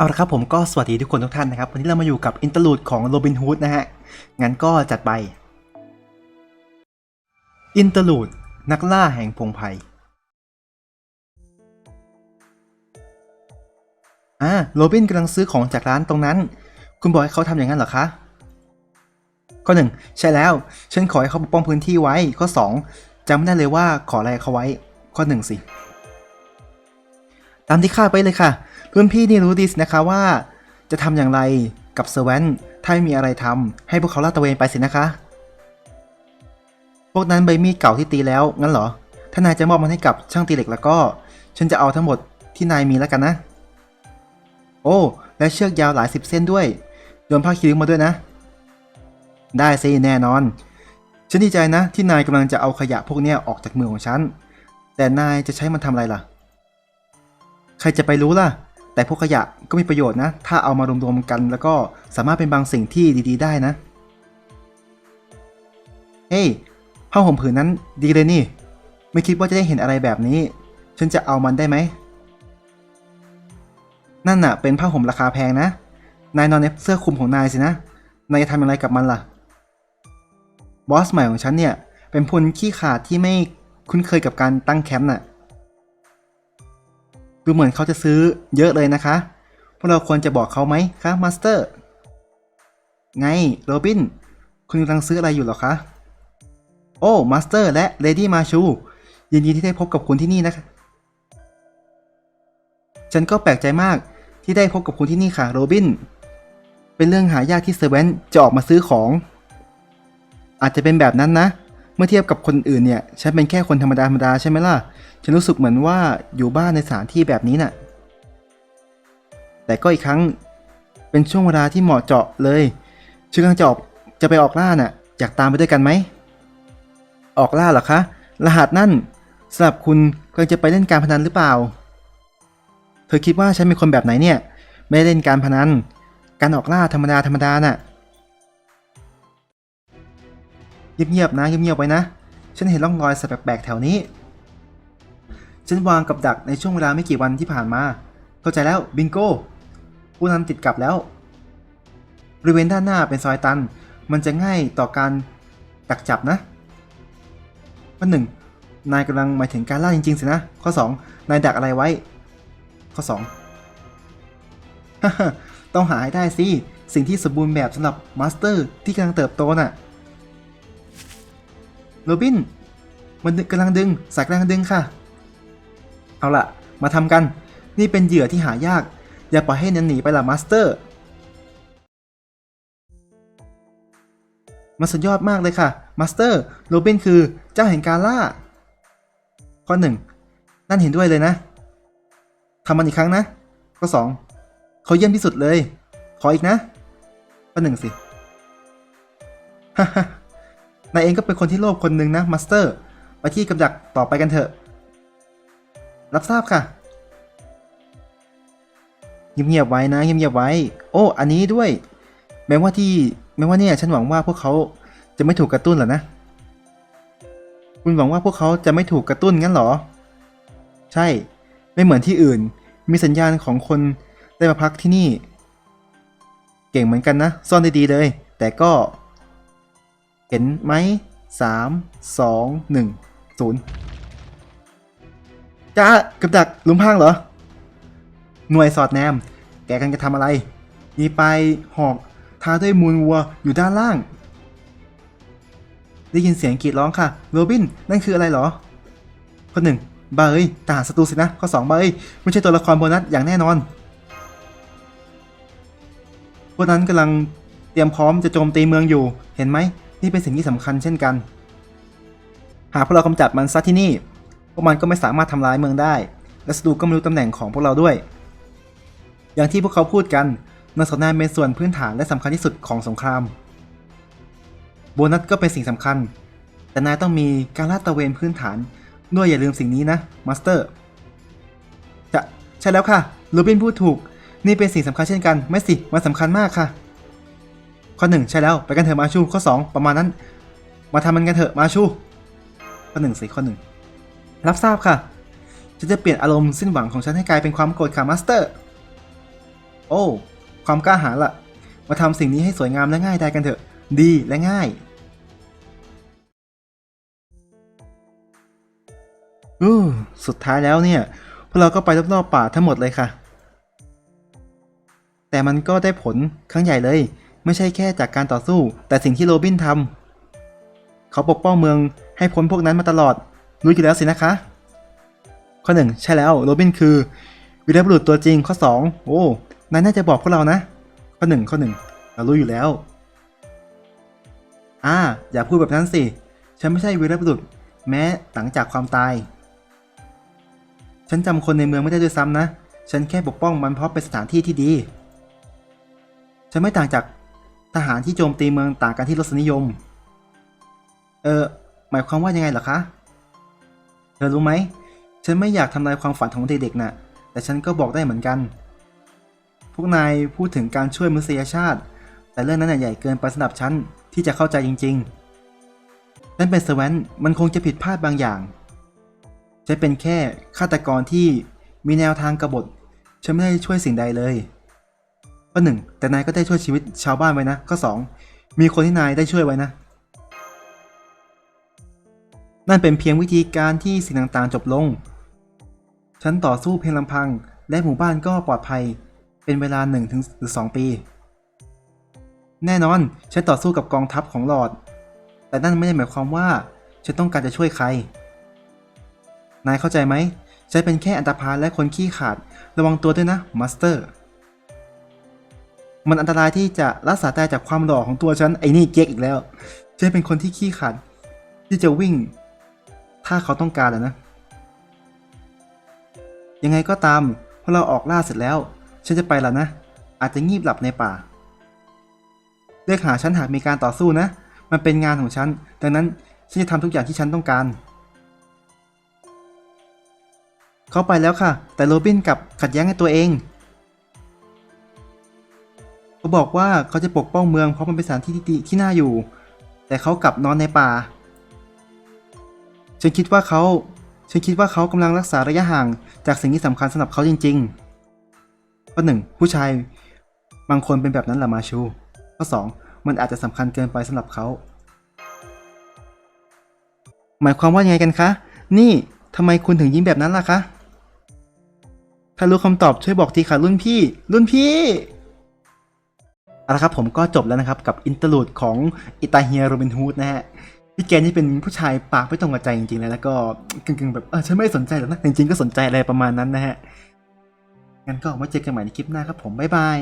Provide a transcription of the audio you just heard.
เอาละครับผมก็สวัสดีทุกคนทุกท่านนะครับ วันนี้เรามาอยู่กับอินเตอร์ลูดของโรบินฮูดนะฮะ งั้นก็จัดไป อินเตอร์ลูดนักล่าแห่งพงไพรอ่าโรบินกำลังซื้อของจากร้านตรงนั้น คุณบอกให้เขาทำอย่างนั้นเหรอคะ ข้อหนึ่งใช่แล้ว ฉันขอให้เขาปกป้องพื้นที่ไว้ ข้อสองจำไม่ได้เลยว่าขออะไรเขาไว้ ข้อหนึ่งสิ ตามที่คาดไปเลยค่ะ รุ่นพี่นี่รู้ดีสินะคะว่า จะทำอย่างไรกับเซอร์แวนถ้าไม่มีอะไรทำให้พวกเขาลาดตระเวนไปสินะคะ พวกนั้นใบมีดเก่าที่ตีแล้วงั้นเหรอ ถ้านายจะมอบมันให้กับช่างตีเหล็กแล้วก็ ฉันจะเอาทั้งหมดที่นายมีแล้วกันนะ โอ้ และเชือกยาวหลายสิบเส้นด้วยโยนผ้าคีริ้วมาด้วยนะ ได้สิแน่นอน ฉันดีใจนะ ที่นายกำลังจะเอาขยะพวกนี้ออกจากมือของฉัน แต่นายจะใช้มันทำอะไรล่ะ ใครจะไปรู้ล่ะ แต่พวกขยะก็มีประโยชน์นะ ถ้าเอามารวมๆกัน แล้วก็สามารถเป็นบางสิ่งที่ดีๆ ได้นะ เฮ้ยผ้าห่มผืนนั้นดีเลยนี่ ไม่คิดว่าจะได้เห็นอะไรแบบนี้ ฉันจะเอามันได้ไหม นั่นน่ะ เป็นผ้าห่มราคาแพงนะ นายนอนในเสื้อคลุมของนายสินะ นายจะทำอะไรกับมันล่ะ บอสใหม่ของฉันเนี่ย เป็นพลขี้ขาดที่ไม่คุ้นเคยกับการตั้งแคมป์น่ะ ดูเหมือนเขาจะซื้อเยอะเลยนะคะพวกเราควรจะบอกเขาไหมคะมาสเตอร์ ไงโรบิน คุณกำลังซื้ออะไรอยู่หรอคะ โอ้มาสเตอร์และเลดี้มาชูยินดีที่ได้พบกับคุณที่นี่นะคะ ฉันก็แปลกใจมากที่ได้พบกับคุณที่นี่ค่ะโรบิน เป็นเรื่องหายากที่เซเว่นจะออกมาซื้อของ อาจจะเป็นแบบนั้นนะ เมื่อเทียบกับคนอื่นเนี่ย ฉันเป็นแค่คนธรรมดาธรรมดาใช่ไหมล่ะ ฉันรู้สึกเหมือนว่าอยู่บ้านในสถานที่แบบนี้น่ะ แต่ก็อีกครั้ง เป็นช่วงเวลาที่เหมาะเจาะเลยฉันกำลังจะออกจะไปออกล่าน่ะ อยากตามไปด้วยกันไหม ออกล่าเหรอคะ รหัสนั่นสำหรับคุณกำลังจะไปเล่นการพนันหรือเปล่า เธอคิดว่าฉันเป็นคนแบบไหนเนี่ย ไม่เล่นการพนัน การออกล่าธรรมดาธรรมดาน่ะ เงียบๆนะเงียบๆไว้นะ ฉันเห็นร่องรอยสัตว์แปลกๆแถวนี้ ฉันวางกับดักในช่วงเวลาไม่กี่วันที่ผ่านมา เข้าใจแล้วบิงโก้ผู้นั้นติดกับแล้ว บริเวณด้านหน้าเป็นซอยตัน มันจะง่ายต่อการดักจับนะข้อหนึ่งนายกำลังหมายถึงการล่าจริงๆสินะ ข้อ 2 นายดักอะไรไว้ ข้อ 2 ต้องหาให้ได้สิ สิ่งที่สมบูรณ์แบบสำหรับมาสเตอร์ที่กำลังเติบโตน่ะ โรบิน มันกำลังดึง สายกำลังดึงค่ะ เอาละมาทำกัน นี่เป็นเหยื่อที่หายาก อย่าปล่อยให้นันหนีไปละมาสเตอร์ มันสุดยอดมากเลยค่ะมาสเตอร์ โรบินคือเจ้าแห่งการล่า ข้อหนึ่งนั่นเห็นด้วยเลยนะทำมันอีกครั้งนะ ข้อสองเขาเยี่ยมที่สุดเลย ขออีกนะ ข้อหนึ่งสิ ฮ่าฮ่า นายเองก็เป็นคนที่โลภคนหนึ่งนะมาสเตอร์ ไปที่กับดักต่อไปกันเถอะ รับทราบค่ะเงียบๆไว้นะเงียบๆไว้ โอ้ อันนี้ด้วย แม้ว่าที่แม้ว่าเนี่ยฉันหวังว่าพวกเขาจะไม่ถูกกระตุ้นหรอนะ คุณหวังว่าพวกเขาจะไม่ถูกกระตุ้นงั้นเหรอ ใช่ ไม่เหมือนที่อื่น มีสัญญาณของคนได้มาพักที่นี่ เก่งเหมือนกันนะ ซ่อนได้ดีเลย แต่ก็ เห็นไหมสามสองหนึ่งศูนย์จ้ากับดักลุมพรางเหรอ หน่วยสอดแนม แกกันจะทำอะไร มีไปหอกทาด้วยมูลวัวอยู่ด้านล่าง ได้ยินเสียงกรีดร้องค่ะ โรบิน นั่นคืออะไรเหรอ ข้อหนึ่งบาเอ้ยทหารศัตรูสินะ ข้อสองบาเอ้ยไม่ใช่ตัวละครโบนัสอย่างแน่นอน พวกนั้นกำลังเตรียมพร้อมจะโจมตีเมืองอยู่ เห็นไหม นี่เป็นสิ่งที่สำคัญเช่นกัน หากพวกเรากำจัดมันซะที่นี่ พวกมันก็ไม่สามารถทำร้ายเมืองได้ และศัตรูก็ไม่รู้ตำแหน่งของพวกเราด้วย อย่างที่พวกเขาพูดกันนสนานเป็นส่วนพื้นฐานและสำคัญที่สุดของสงคราม โบนัสก็เป็นสิ่งสำคัญ แต่นายต้องมีการลาดตระเวนพื้นฐานด้วยอย่าลืมสิ่งนี้นะมาสเตอร์จะใช่แล้วค่ะโรบินพูดถูก นี่เป็นสิ่งสำคัญเช่นกัน ไม่สิมันสำคัญมากค่ะ ข้อหนึ่งใช่แล้วไปกันเถอะมาชู ข้อสองประมาณนั้น มาทำมันกันเถอะมาชู ข้อหนึ่งสิข้อหนึ่งรับทราบค่ะฉันจะเปลี่ยนอารมณ์สิ้นหวังของฉันให้กลายเป็นความโกรธค่ะมาสเตอร์ โอ้ความกล้าหาญล่ะ มาทำสิ่งนี้ให้สวยงามและง่ายได้กันเถอะ ดีและง่ายอู้สุดท้ายแล้วเนี่ยพวกเราก็ไปรอบๆป่าทั้งหมดเลยค่ะ แต่มันก็ได้ผลครั้งใหญ่เลย ไม่ใช่แค่จากการต่อสู้ แต่สิ่งที่โรบินทำเขาปกป้องเมืองให้พ้นพวกนั้นมาตลอด รู้อยู่แล้วสินะคะ ข้อหนึ่งใช่แล้วโรบินคือวีรบุรุษตัวจริงข้อสองโอ้นายน่าจะบอกพวกเรานะ ข้อหนึ่งข้อหนึ่งเรารู้อยู่แล้ว อ่า อย่าพูดแบบนั้นสิ ฉันไม่ใช่วีรบุรุษแม้หลังจากความตาย ฉันจำคนในเมืองไม่ได้ด้วยซ้ำนะ ฉันแค่ปกป้องมันเพราะเป็นสถานที่ที่ดี ฉันไม่ต่างจาก ทหารที่โจมตีเมืองต่างกันที่รสนิยม เออหมายความว่ายังไงเหรอคะ เธอรู้ไหม ฉันไม่อยากทำลายความฝันของเด็กๆน่ะ แต่ฉันก็บอกได้เหมือนกัน พวกนายพูดถึงการช่วยมนุษยชาติ แต่เรื่องนั้นใหญ่เกินไปสำหรับฉันที่จะเข้าใจจริง ๆ นั่นเป็นสแวนมันคงจะผิดพลาดบางอย่างฉันเป็นแค่ฆาตกรที่มีแนวทางกบฏ ฉันไม่ได้ช่วยสิ่งใดเลย ข้อหนึ่งแต่นายก็ได้ช่วยชีวิตชาวบ้านไว้นะข้อสองมีคนที่นายได้ช่วยไว้นะ นั่นเป็นเพียงวิธีการที่สิ่งต่างๆจบลง ฉันต่อสู้เพียงลำพัง และหมู่บ้านก็ปลอดภัย เป็นเวลาหนึ่งถึงหรือสองปี แน่นอน ฉันต่อสู้กับกองทัพของหลอด แต่นั่นไม่ได้หมายความว่า ฉันต้องการจะช่วยใคร นายเข้าใจไหมฉันเป็นแค่อันตรพาและคนขี้ขลาด ระวังตัวด้วยนะ มาสเตอร์ มันอันตรายที่จะรักษาแตายจากความหล่อของตัวฉันไอ้นี่เก๊กอีกแล้วฉันเป็นคนที่ขี้ขลาดที่จะวิ่ง ถ้าเขาต้องการอะนะ ยังไงก็ตามพอเราออกล่าเสร็จแล้ว ฉันจะไปแล้วนะ อาจจะงีบหลับในป่าเรียกหาฉันหากมีการต่อสู้นะ มันเป็นงานของฉัน ดังนั้นฉันจะทำทุกอย่างที่ฉันต้องการ เขาไปแล้วค่ะ แต่โรบินกับขัดแย้งในตัวเอง เขาบอกว่าเขาจะปกป้องเมืองเพราะมันเป็นสถานที่ที่ที่น่าอยู่ แต่เขากลับนอนในป่า ฉันคิดว่าเขาฉันคิดว่าเขากำลังรักษาระยะห่างจากสิ่งที่สำคัญสำหรับเขาจริงๆ ข้อหนึ่งผู้ชายบางคนเป็นแบบนั้นหละมาชู ข้อสองมันอาจจะสำคัญเกินไปสำหรับเขา หมายความว่ายังไงกันคะ นี่ทำไมคุณถึงยิ้มแบบนั้นล่ะคะ ถ้ารู้คำตอบช่วยบอกทีค่ะรุ่นพี่ รุ่นพี่ เอาละครับผมก็จบแล้วนะครับกับอินเตอร์ลูดของอิตาเฮียโรบินฮูดนะฮะพี่แกนี่เป็นผู้ชายปากไม่ตรงกับใจจริงๆเลยแล้วก็กึ่งๆแบบเออฉันไม่สนใจหรอกนะจริงๆก็สนใจอะไรประมาณนั้นนะฮะงั้นก็มาเจอกันใหม่ในคลิปหน้าครับผมบ๊ายบาย